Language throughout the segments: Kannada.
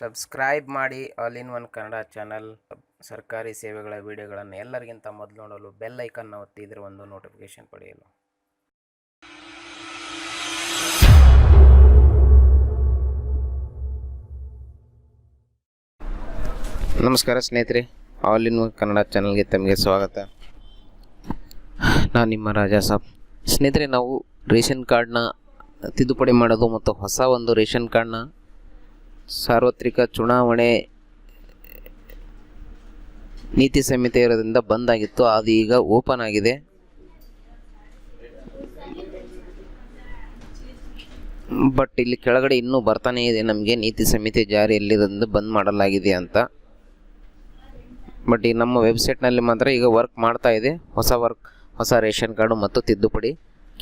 ಸಬ್ಸ್ಕ್ರೈಬ್ ಮಾಡಿ all in one Kannada channel. ಸರ್ಕಾರಿ ಸೇವೆಗಳ ವಿಡಿಯೋಗಳನ್ನು ಎಲ್ಲರಿಗಿಂತ ಮೊದಲು ನೋಡಲು ಬೆಲ್ ಐಕನ್ನ ಒತ್ತಿ ಇದರ ಒಂದು ನೋಟಿಫಿಕೇಶನ್ ಪಡೆಯಲು. ನಮಸ್ಕಾರ ಸ್ನೇಹಿತರೆ, ಆಲ್ ಇನ್ ಒನ್ ಕನ್ನಡ ಚಾನಲ್ಗೆ ತಮಗೆ ಸ್ವಾಗತ. ನಾನು ನಿಮ್ಮ ರಾಜಾ ಸಾಬ್. ಸ್ನೇಹಿತರೆ, ನಾವು ರೇಷನ್ ಕಾರ್ಡ್ನ ತಿದ್ದುಪಡಿ ಮಾಡೋದು ಮತ್ತು ಹೊಸ ಒಂದು ರೇಷನ್ ಕಾರ್ಡ್ನ ಸಾರ್ವತ್ರಿಕ ಚುನಾವಣೆ ನೀತಿ ಸಂಹಿತೆ ಇರೋದ್ರಿಂದ ಬಂದ್ ಆಗಿತ್ತು ಅದು ಈಗ ಓಪನ್ ಆಗಿದೆ. ಬಟ್ ಇಲ್ಲಿ ಕೆಳಗಡೆ ಇನ್ನೂ ಬರ್ತಾನೆ ಇದೆ ನಮಗೆ, ನೀತಿ ಸಂಹಿತೆ ಜಾರಿಯಲ್ಲಿರೋದ್ರಿಂದ ಬಂದ್ ಮಾಡಲಾಗಿದೆ ಅಂತ. ಬಟ್ ಈ ನಮ್ಮ ವೆಬ್ಸೈಟ್ನಲ್ಲಿ ಮಾತ್ರ ಈಗ ವರ್ಕ್ ಮಾಡ್ತಾ ಇದೆ, ಹೊಸ ವರ್ಕ್, ಹೊಸ ರೇಷನ್ ಕಾರ್ಡು ಮತ್ತು ತಿದ್ದುಪಡಿ.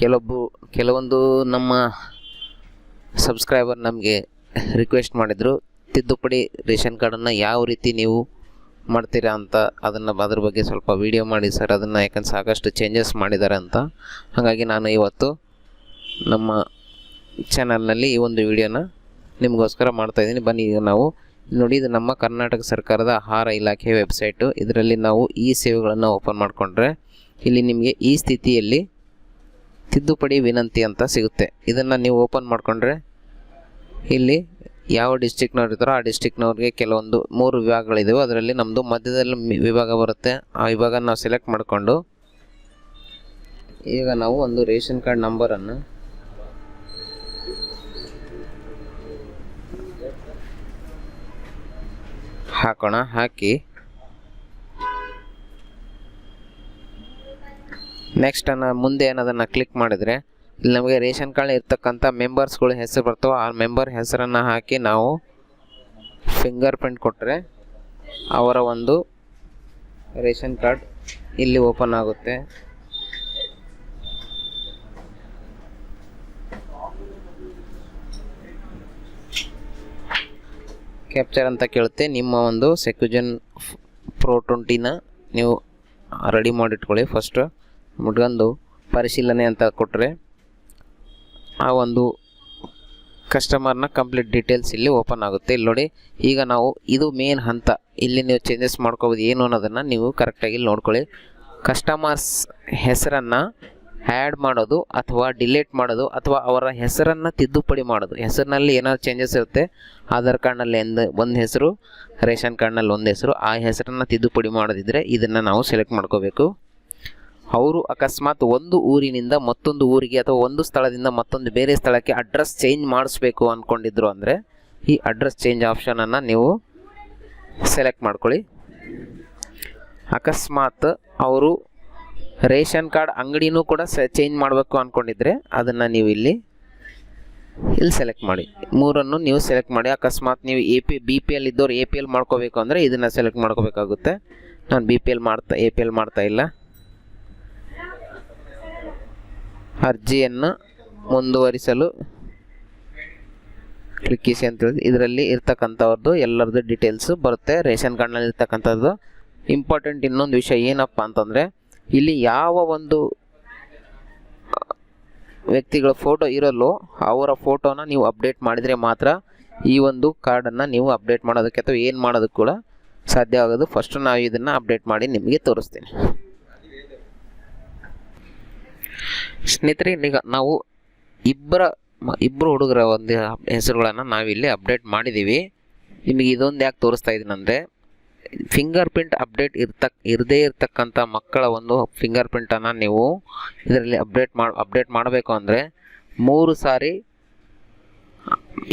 ಕೆಲವೊಬ್ಬ, ಕೆಲವೊಂದು ನಮ್ಮ ಸಬ್ಸ್ಕ್ರೈಬರ್ ನಮಗೆ ರಿಕ್ವೆಸ್ಟ್ ಮಾಡಿದರು, ತಿದ್ದುಪಡಿ ರೇಷನ್ ಕಾರ್ಡನ್ನು ಯಾವ ರೀತಿ ನೀವು ಮಾಡ್ತೀರಾ ಅಂತ ಅದನ್ನು ಅದ್ರ ಬಗ್ಗೆ ಸ್ವಲ್ಪ ವೀಡಿಯೋ ಮಾಡಿ ಸರ್. ಅದನ್ನು ಯಾಕಂದ್ರೆ ಸಾಕಷ್ಟು ಚೇಂಜಸ್ ಮಾಡಿದ್ದಾರೆ ಅಂತ. ಹಾಗಾಗಿ ನಾನು ಇವತ್ತು ನಮ್ಮ ಚಾನಲ್ನಲ್ಲಿ ಈ ಒಂದು ವಿಡಿಯೋನ ನಿಮಗೋಸ್ಕರ ಮಾಡ್ತಾಯಿದ್ದೀನಿ ಬನ್ನಿ, ಈಗ ನಾವು ನೋಡಿ, ಇದು ನಮ್ಮ ಕರ್ನಾಟಕ ಸರ್ಕಾರದ ಆಹಾರ ಇಲಾಖೆ ವೆಬ್ಸೈಟು ಇದರಲ್ಲಿ ನಾವು ಈ ಸೇವೆಗಳನ್ನು ಓಪನ್ ಮಾಡಿಕೊಂಡ್ರೆ ಇಲ್ಲಿ ನಿಮಗೆ ಈ ಸ್ಥಿತಿಯಲ್ಲಿ ತಿದ್ದುಪಡಿ ವಿನಂತಿ ಅಂತ ಸಿಗುತ್ತೆ. ಇದನ್ನು ನೀವು ಓಪನ್ ಮಾಡಿಕೊಂಡ್ರೆ ಇಲ್ಲಿ ಯಾವ ಡಿಸ್ಟಿಕ್ನವ್ರು ಇರ್ತಾರೋ ಆ ಡಿಸ್ಟಿಕ್ನವ್ರಿಗೆ ಕೆಲವೊಂದು ಮೂರು ವಿಭಾಗಗಳಿದ್ದಾವೆ ಅದರಲ್ಲಿ ನಮ್ಮದು ಮಧ್ಯದಲ್ಲಿ ವಿಭಾಗ ಬರುತ್ತೆ. ಆ ವಿಭಾಗ ನಾವು ಸೆಲೆಕ್ಟ್ ಮಾಡಿಕೊಂಡು ಈಗ ನಾವು ಒಂದು ರೇಷನ್ ಕಾರ್ಡ್ ನಂಬರನ್ನು ಹಾಕೋಣ. ಹಾಕಿ. ನೆಕ್ಸ್ಟ್ ಅನ್ನ ಮುಂದೆ ಏನದನ್ನು ಕ್ಲಿಕ್ ಮಾಡಿದರೆ ಇಲ್ಲಿ ನಮಗೆ ರೇಷನ್ ಕಾರ್ಡ್ ಇರ್ತಕ್ಕಂಥ ಮೆಂಬರ್ಸ್ಗಳ ಹೆಸರು ಬರ್ತವೆ. ಆ ಮೆಂಬರ್ ಹೆಸರನ್ನು ಹಾಕಿ ನಾವು ಫಿಂಗರ್ ಪ್ರಿಂಟ್ ಕೊಟ್ಟರೆ ಅವರ ಒಂದು ರೇಷನ್ ಕಾರ್ಡ್ ಇಲ್ಲಿ ಓಪನ್ ಆಗುತ್ತೆ. ಕ್ಯಾಪ್ಚರ್ ಅಂತ ಕೇಳುತ್ತೆ. ನಿಮ್ಮ ಒಂದು ಸೆಕ್ಯುಜನ್ ಪ್ರೋ ಟ್ವೆಂಟಿನ ನೀವು ರೆಡಿ ಮಾಡಿಟ್ಕೊಳ್ಳಿ. ಫಸ್ಟ್ ಮುಟ್ಕೊಂಡು ಪರಿಶೀಲನೆ ಅಂತ ಕೊಟ್ಟರೆ ಆ ಒಂದು ಕಸ್ಟಮರ್ನ ಕಂಪ್ಲೀಟ್ ಡೀಟೇಲ್ಸ್ ಇಲ್ಲಿ ಓಪನ್ ಆಗುತ್ತೆ. ಇಲ್ಲಿ ನೋಡಿ, ಈಗ ನಾವು ಇದು ಮೇನ್ ಹಂತ. ಇಲ್ಲಿ ನೀವು ಚೇಂಜಸ್ ಮಾಡ್ಕೋಬೋದು ಏನು ಅನ್ನೋದನ್ನು ನೀವು ಕರೆಕ್ಟಾಗಿ ಇಲ್ಲಿ ನೋಡ್ಕೊಳ್ಳಿ. ಕಸ್ಟಮರ್ಸ್ ಹೆಸರನ್ನು ಆ್ಯಡ್ ಮಾಡೋದು ಅಥವಾ ಡಿಲೀಟ್ ಮಾಡೋದು ಅಥವಾ ಅವರ ಹೆಸರನ್ನು ತಿದ್ದುಪಡಿ ಮಾಡೋದು. ಹೆಸರಿನಲ್ಲಿ ಏನಾದ್ರು ಚೇಂಜಸ್ ಇರುತ್ತೆ, ಆಧಾರ್ ಕಾರ್ಡ್ನಲ್ಲಿ ಒಂದು ಒಂದು ಹೆಸರು, ರೇಷನ್ ಕಾರ್ಡ್ನಲ್ಲಿ ಒಂದು ಹೆಸರು, ಆ ಹೆಸರನ್ನು ತಿದ್ದುಪಡಿ ಮಾಡೋದಿದ್ದರೆ ಇದನ್ನು ನಾವು ಸೆಲೆಕ್ಟ್ ಮಾಡ್ಕೋಬೇಕು. ಅವರು ಅಕಸ್ಮಾತ್ ಒಂದು ಊರಿನಿಂದ ಮತ್ತೊಂದು ಊರಿಗೆ ಅಥವಾ ಒಂದು ಸ್ಥಳದಿಂದ ಮತ್ತೊಂದು ಬೇರೆ ಸ್ಥಳಕ್ಕೆ ಅಡ್ರೆಸ್ ಚೇಂಜ್ ಮಾಡಿಸ್ಬೇಕು ಅಂದ್ಕೊಂಡಿದ್ರು ಅಂದರೆ ಈ ಅಡ್ರೆಸ್ ಚೇಂಜ್ ಆಪ್ಷನನ್ನು ನೀವು ಸೆಲೆಕ್ಟ್ ಮಾಡ್ಕೊಳ್ಳಿ. ಅಕಸ್ಮಾತ್ ಅವರು ರೇಷನ್ ಕಾರ್ಡ್ ಅಂಗಡಿನೂ ಕೂಡ ಚೇಂಜ್ ಮಾಡಬೇಕು ಅಂದ್ಕೊಂಡಿದ್ರೆ ಅದನ್ನು ನೀವು ಇಲ್ಲಿ ಇಲ್ಲಿ ಸೆಲೆಕ್ಟ್ ಮಾಡಿ. ಮೂರನ್ನು ನೀವು ಸೆಲೆಕ್ಟ್ ಮಾಡಿ. ಅಕಸ್ಮಾತ್ ನೀವು A P B P L ಇದ್ದವ್ರು ಎ ಪಿ ಎಲ್ ಮಾಡ್ಕೋಬೇಕು ಅಂದರೆ ಇದನ್ನು ಸೆಲೆಕ್ಟ್ ಮಾಡ್ಕೋಬೇಕಾಗುತ್ತೆ. ನಾನು ಬಿ ಪಿ ಎಲ್ ಮಾಡ್ತಾ ಎ ಪಿ ಎಲ್ ಮಾಡ್ತಾ ಇಲ್ಲ. ಅರ್ಜಿಯನ್ನು ಮುಂದುವರಿಸಲು ಕ್ಲಿಕ್ಕಿಸಿ ಅಂತ ಹೇಳಿ ಇದರಲ್ಲಿ ಇರ್ತಕ್ಕಂಥವ್ರದ್ದು ಎಲ್ಲರದ್ದು ಡೀಟೇಲ್ಸು ಬರುತ್ತೆ, ರೇಷನ್ ಕಾರ್ಡ್ನಲ್ಲಿ ಇರ್ತಕ್ಕಂಥದ್ದು. ಇಂಪಾರ್ಟೆಂಟ್ ಇನ್ನೊಂದು ವಿಷಯ ಏನಪ್ಪ ಅಂತಂದರೆ, ಇಲ್ಲಿ ಯಾವ ಒಂದು ವ್ಯಕ್ತಿಗಳ ಫೋಟೋ ಇರಲ್ಲೋ ಅವರ ಫೋಟೋನ ನೀವು ಅಪ್ಡೇಟ್ ಮಾಡಿದರೆ ಮಾತ್ರ ಈ ಒಂದು ಕಾರ್ಡನ್ನು ನೀವು ಅಪ್ಡೇಟ್ ಮಾಡೋದಕ್ಕೆ ಅಥವಾ ಏನು ಮಾಡೋದಕ್ಕೆ ಕೂಡ ಸಾಧ್ಯ ಆಗೋದು. ಫಸ್ಟು ನಾವು ಇದನ್ನು ಅಪ್ಡೇಟ್ ಮಾಡಿ ನಿಮಗೆ ತೋರಿಸ್ತೀನಿ. ಸ್ನೇಹಿತರೆ, ಈಗ ನಾವು ಇಬ್ಬರ ಇಬ್ಬರು ಹುಡುಗರ ಒಂದು ಹೆಸರುಗಳನ್ನು ನಾವಿಲ್ಲಿ ಅಪ್ಡೇಟ್ ಮಾಡಿದ್ದೀವಿ ನಿಮಗೆ ಇದೊಂದು ಯಾಕೆ ತೋರಿಸ್ತಾ ಇದ್ದೀನಿ ಅಂದರೆ ಫಿಂಗರ್ ಪ್ರಿಂಟ್ ಅಪ್ಡೇಟ್ ಇರ್ತಕ್ಕ ಇರದೇ ಇರತಕ್ಕಂಥ ಮಕ್ಕಳ ಒಂದು ಫಿಂಗರ್ ಪ್ರಿಂಟನ್ನು ನೀವು ಇದರಲ್ಲಿ ಅಪ್ಡೇಟ್ ಮಾಡಿ ಅಪ್ಡೇಟ್ ಮಾಡಬೇಕು ಅಂದರೆ, ಮೂರು ಸಾರಿ,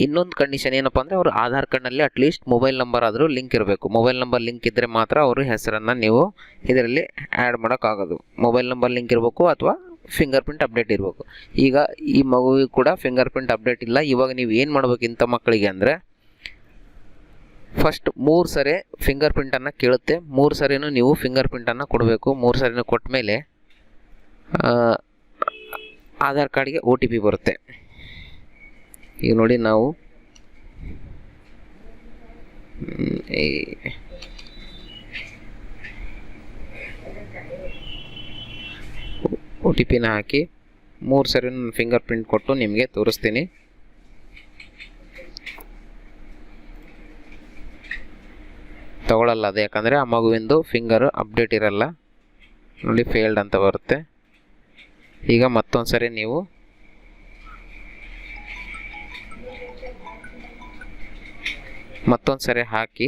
ಇನ್ನೊಂದು ಕಂಡೀಷನ್ ಏನಪ್ಪ ಅಂದರೆ, ಅವರು ಆಧಾರ್ ಕಾರ್ಡ್ನಲ್ಲಿ ಅಟ್ಲೀಸ್ಟ್ ಮೊಬೈಲ್ ನಂಬರ್ ಆದರೂ ಲಿಂಕ್ ಇರಬೇಕು. ಮೊಬೈಲ್ ನಂಬರ್ ಲಿಂಕ್ ಇದ್ದರೆ ಮಾತ್ರ ಅವರು ಹೆಸರನ್ನು ನೀವು ಇದರಲ್ಲಿ ಆ್ಯಡ್ ಮಾಡೋಕ್ಕಾಗೋದು. ಮೊಬೈಲ್ ನಂಬರ್ ಲಿಂಕ್ ಇರಬೇಕು ಅಥವಾ ಫಿಂಗರ್ ಪ್ರಿಂಟ್ ಅಪ್ಡೇಟ್ ಇರಬೇಕು. ಈಗ ಈ ಮಗುವಿಗೆ ಕೂಡ ಫಿಂಗರ್ ಪ್ರಿಂಟ್ ಅಪ್ಡೇಟ್ ಇಲ್ಲ. ಇವಾಗ ನೀವು ಏನು ಮಾಡಬೇಕು ಇಂಥ ಮಕ್ಕಳಿಗೆ ಅಂದರೆ ಫಸ್ಟ್ ಮೂರು ಸರಿ ಫಿಂಗರ್ ಪ್ರಿಂಟನ್ನು ಕೇಳುತ್ತೆ. ಮೂರು ಸರಿನೂ ನೀವು ಫಿಂಗರ್ ಪ್ರಿಂಟನ್ನು ಕೊಡಬೇಕು. ಮೂರು ಸರಿನೂ ಕೊಟ್ಟ ಮೇಲೆ ಆಧಾರ್ ಕಾರ್ಡ್ಗೆ ಒ ಟಿ ಪಿ ಬರುತ್ತೆ. ಈಗ ನೋಡಿ ನಾವು ಹ್ಮ್, ಈ- ಒ ಟಿ ಪಿನ ಹಾಕಿ ಮೂರು ಸರಿ ಫಿಂಗರ್ ಪ್ರಿಂಟ್ ಕೊಟ್ಟು ನಿಮಗೆ ತೋರಿಸ್ತೀನಿ. ತಗೊಳ್ಳಲ್ಲ ಅದು, ಯಾಕಂದರೆ ಆ ಮಗುವಿಂದು ಫಿಂಗರು ಅಪ್ಡೇಟ್ ಇರಲ್ಲ. ನೋಡಿ ಫೇಲ್ಡ್ ಅಂತ ಬರುತ್ತೆ. ಈಗ ಮತ್ತೊಂದು ಸರಿ ನೀವು ಮತ್ತೊಂದು ಸರಿ ಹಾಕಿ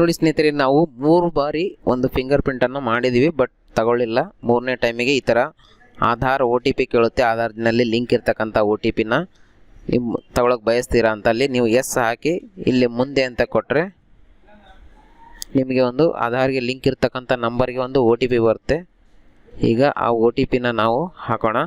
ನೋಡಿ ಸ್ನೇಹಿತರೆ, ನಾವು ಮೂರು ಬಾರಿ ಒಂದು ಫಿಂಗರ್ ಪ್ರಿಂಟನ್ನು ಮಾಡಿದ್ದೀವಿ ಬಟ್ ತಗೊಳ್ಳಿಲ್ಲ. ಮೂರನೇ ಟೈಮಿಗೆ ಈ ಥರ ಆಧಾರ್ ಓ ಟಿ ಪಿ ಕೇಳುತ್ತೆ. ಆಧಾರ್ನಲ್ಲಿ ಲಿಂಕ್ ಇರ್ತಕ್ಕಂಥ ಒ ಟಿ ಪಿನ ನಿಮ್ಮ ತಗೊಳಕ್ಕೆ ಬಯಸ್ತೀರಾ ಅಂತ ಅಲ್ಲಿ ನೀವು ಎಸ್ ಹಾಕಿ ಇಲ್ಲಿ ಮುಂದೆ ಅಂತ ಕೊಟ್ಟರೆ ನಿಮಗೆ ಒಂದು ಆಧಾರ್ಗೆ ಲಿಂಕ್ ಇರ್ತಕ್ಕಂಥ ನಂಬರ್ಗೆ ಒಂದು ಒ ಟಿ ಪಿ ಬರುತ್ತೆ. ಈಗ ಆ ಓ ಟಿ ಪಿನ ನಾವು ಹಾಕೋಣ.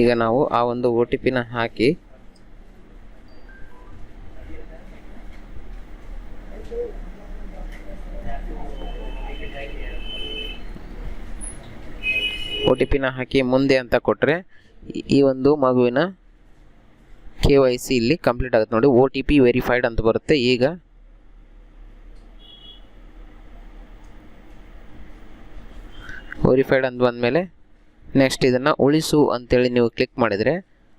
ಈಗ ನಾವು ಆ ಒಂದು ಒ ಟಿ ಪಿನ ಹಾಕಿ ಒ ಟಿ ಪಿನ ಹಾಕಿ ಮುಂದೆ ಅಂತ ಕೊಟ್ಟರೆ ಈ ಒಂದು ಮಗುವಿನ ಕೆ ವೈ ಸಿ ಇಲ್ಲಿ ಕಂಪ್ಲೀಟ್ ಆಗುತ್ತೆ ನೋಡಿ, ಒ ಟಿ ಪಿ ವೆರಿಫೈಡ್ ಅಂತ ಬರುತ್ತೆ. ಈಗ ವೆರಿಫೈಡ್ ಅಂತ ಬಂದಮೇಲೆ ನೆಕ್ಸ್ಟ್ ಇದನ್ನು ಉಳಿಸು ಅಂತೇಳಿ ನೀವು ಕ್ಲಿಕ್ ಮಾಡಿದರೆ,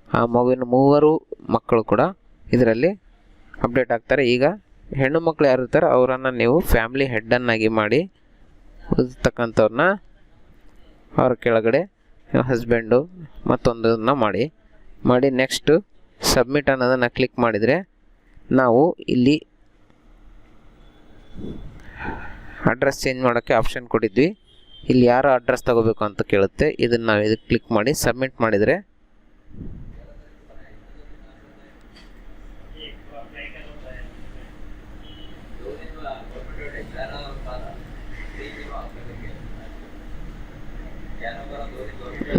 ಆ ಮಗುವಿನ ಮೂವರು ಮಕ್ಕಳು ಕೂಡ ಇದರಲ್ಲಿ ಅಪ್ಡೇಟ್ ಆಗ್ತಾರೆ. ಈಗ ಹೆಣ್ಣು ಮಕ್ಕಳು ಯಾರು ಇರ್ತಾರೆ ಅವರನ್ನು ನೀವು ಫ್ಯಾಮ್ಲಿ ಹೆಡ್ಡನ್ನಾಗಿ ಮಾಡಿ ಇರ್ತಕ್ಕಂಥವ್ರನ್ನ ಅವ್ರ ಕೆಳಗಡೆ ಹಸ್ಬೆಂಡು ಮತ್ತೊಂದನ್ನು ಮಾಡಿ. ಮಾಡಿ ನೆಕ್ಸ್ಟು ಸಬ್ಮಿಟ್ ಅನ್ನೋದನ್ನು ಕ್ಲಿಕ್ ಮಾಡಿದರೆ ನಾವು ಇಲ್ಲಿ ಅಡ್ರೆಸ್ ಚೇಂಜ್ ಮಾಡೋಕ್ಕೆ ಆಪ್ಷನ್ ಕೊಟ್ಟಿದ್ವಿ. ಇಲ್ಲಿ ಯಾರು ಅಡ್ರೆಸ್ ತಗೋಬೇಕು ಅಂತ ಕೇಳುತ್ತೆ. ಇದನ್ನು ನಾವು ಇದಕ್ಕೆ ಕ್ಲಿಕ್ ಮಾಡಿ ಸಬ್ಮಿಟ್ ಮಾಡಿದರೆ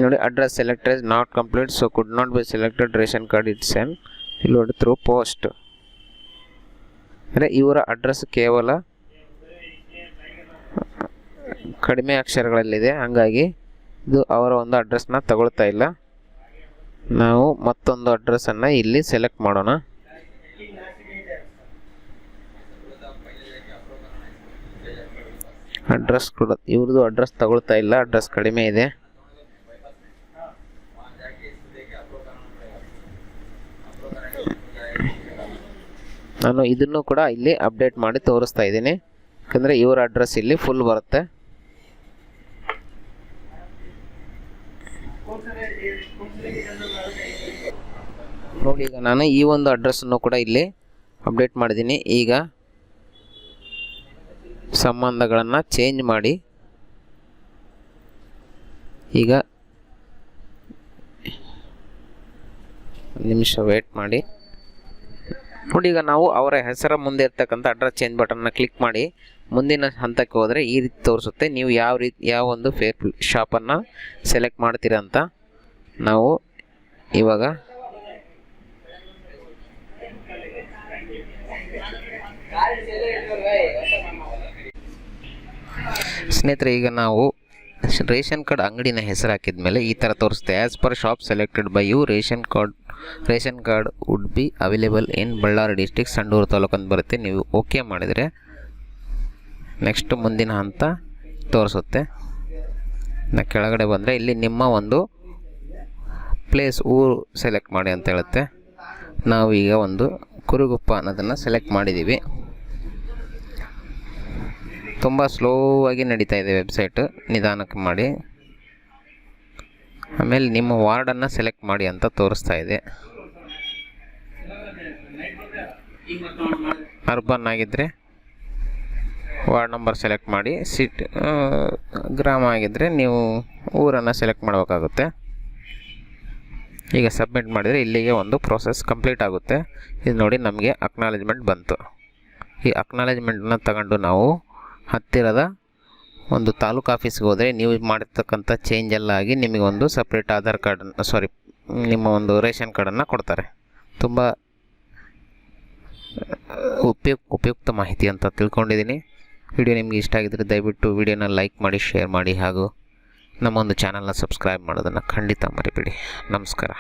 ನೋಡಿ address select is not complete so could not be selected ration card it's and ಇಲ್ಲಿ ನೋಡಿ ಥ್ರೂ ಪೋಸ್ಟ್ ಅಂದರೆ ಇವರ ಅಡ್ರೆಸ್ ಕೇವಲ ಕಡಿಮೆ ಅಕ್ಷರಗಳಲ್ಲಿದೆ. ಹಾಗಾಗಿ ಇದು ಅವರ ಒಂದು ಅಡ್ರೆಸ್ನ ತಗೊಳ್ತಾ ಇಲ್ಲ. ನಾವು ಮತ್ತೊಂದು ಅಡ್ರೆಸ್ಸನ್ನು ಇಲ್ಲಿ ಸೆಲೆಕ್ಟ್ ಮಾಡೋಣ. ಅಡ್ರೆಸ್ ಕೂಡ, ಇವ್ರದ್ದು ಅಡ್ರೆಸ್ ತಗೊಳ್ತಾ ಇಲ್ಲ. ಅಡ್ರೆಸ್ ಕಡಿಮೆ ಇದೆ. ನಾನು ಇದನ್ನು ಕೂಡ ಇಲ್ಲಿ ಅಪ್ಡೇಟ್ ಮಾಡಿ ತೋರಿಸ್ತಾ ಇದ್ದೀನಿ. ಯಾಕಂದರೆ ಇವರ ಅಡ್ರೆಸ್ ಇಲ್ಲಿ ಫುಲ್ ಬರುತ್ತೆ. ನೋಡಿ, ಈಗ ನಾನು ಈ ಒಂದು ಅಡ್ರೆಸ್ಸನ್ನು ಕೂಡ ಇಲ್ಲಿ ಅಪ್ಡೇಟ್ ಮಾಡಿದ್ದೀನಿ. ಈಗ ಸಂಬಂಧಗಳನ್ನು ಚೇಂಜ್ ಮಾಡಿ. ಈಗ ನಿಮಿಷ ವೇಟ್ ಮಾಡಿ. ನೋಡಿ, ಈಗ ನಾವು ಅವರ ಹೆಸರ ಮುಂದೆ ಇರ್ತಕ್ಕಂಥ ಅಡ್ರೆಸ್ ಚೇಂಜ್ ಬಟನ್ನ ಕ್ಲಿಕ್ ಮಾಡಿ. ಮುಂದಿನ ಹಂತಕ್ಕೆ ಹೋದರೆ ಈ ರೀತಿ ತೋರಿಸುತ್ತೆ. ನೀವು ಯಾವ ರೀತಿ, ಯಾವ ಒಂದು ಫೇರ್ ಶಾಪನ್ನು ಸೆಲೆಕ್ಟ್ ಮಾಡ್ತೀರ ಅಂತ ನಾವು ಇವಾಗ ಸ್ನೇಹಿತರೆ, ಈಗ ನಾವು ರೇಷನ್ ಕಾರ್ಡ್ ಅಂಗಡಿನ ಹೆಸರು ಹಾಕಿದ ಮೇಲೆ ಈ ಥರ ತೋರಿಸುತ್ತೆ. As per shop selected by you ration card ration card would be available in Bellary district Sandur taluk ಅಂತ ಬರುತ್ತೆ. ನೀವು ಓಕೆ ಮಾಡಿದರೆ ನೆಕ್ಸ್ಟ್ ಮುಂದಿನ ಹಂತ ತೋರಿಸುತ್ತೆ. ನಾ ಕೆಳಗಡೆ ಬಂದರೆ ಇಲ್ಲಿ ನಿಮ್ಮ ಒಂದು ಪ್ಲೇಸ್ ಊರು ಸೆಲೆಕ್ಟ್ ಮಾಡಿ ಅಂತ ಹೇಳುತ್ತೆ. ನಾವು ಈಗ ಒಂದು ಕುರುಗುಪ್ಪ ಅನ್ನೋದನ್ನು ಸೆಲೆಕ್ಟ್ ಮಾಡಿದ್ದೀವಿ ತುಂಬ ಸ್ಲೋವಾಗಿ ನಡೀತಾ ಇದೆ ವೆಬ್ಸೈಟು ನಿಧಾನಕ್ಕೆ ಮಾಡಿ. ಆಮೇಲೆ ನಿಮ್ಮ ವಾರ್ಡನ್ನು ಸೆಲೆಕ್ಟ್ ಮಾಡಿ ಅಂತ ತೋರಿಸ್ತಾ ಇದೆ. ಅರ್ಬನ್ ಆಗಿದ್ದರೆ ವಾರ್ಡ್ ನಂಬರ್ ಸೆಲೆಕ್ಟ್ ಮಾಡಿ, ಸಿಟ್ ಗ್ರಾಮ ಆಗಿದ್ದರೆ ನೀವು ಊರನ್ನು ಸೆಲೆಕ್ಟ್ ಮಾಡಬೇಕಾಗುತ್ತೆ. ಈಗ ಸಬ್ಮಿಟ್ ಮಾಡಿದರೆ ಇಲ್ಲಿಗೆ ಒಂದು ಪ್ರೋಸೆಸ್ ಕಂಪ್ಲೀಟ್ ಆಗುತ್ತೆ. ಇದು ನೋಡಿ ನಮಗೆ ಅಕ್ನಾಲೇಜ್ಮೆಂಟ್ ಬಂತು. ಈ ಅಕ್ನಾಲೇಜ್ಮೆಂಟನ್ನು ತಗೊಂಡು ನಾವು ಹತ್ತಿರದ ಒಂದು ತಾಲೂಕು ಆಫೀಸ್ಗೆ ಹೋದರೆ ನೀವು ಮಾಡಿರ್ತಕ್ಕಂಥ ಚೇಂಜ್ ಎಲ್ಲ ಆಗಿ ನಿಮಗೆ ಒಂದು ಸಪ್ರೇಟ್ ಆಧಾರ್ ಕಾರ್ಡ್ ಸಾರಿ ನಿಮ್ಮ ಒಂದು ರೇಷನ್ ಕಾರ್ಡನ್ನು ಕೊಡ್ತಾರೆ. ತುಂಬ, ಉಪಯುಕ್, ಉಪಯುಕ್ತ ಮಾಹಿತಿ ಅಂತ ತಿಳ್ಕೊಂಡಿದ್ದೀನಿ. ವಿಡಿಯೋ ನಿಮಗೆ ಇಷ್ಟ ಆಗಿದ್ದರೆ ದಯವಿಟ್ಟು ವಿಡಿಯೋನ ಲೈಕ್ ಮಾಡಿ, ಶೇರ್ ಮಾಡಿ ಹಾಗೂ ನಮ್ಮ ಒಂದು ಚಾನಲ್ನ ಸಬ್ಸ್ಕ್ರೈಬ್ ಮಾಡೋದನ್ನು ಖಂಡಿತ ಮರಿಬೇಡಿ. ನಮಸ್ಕಾರ.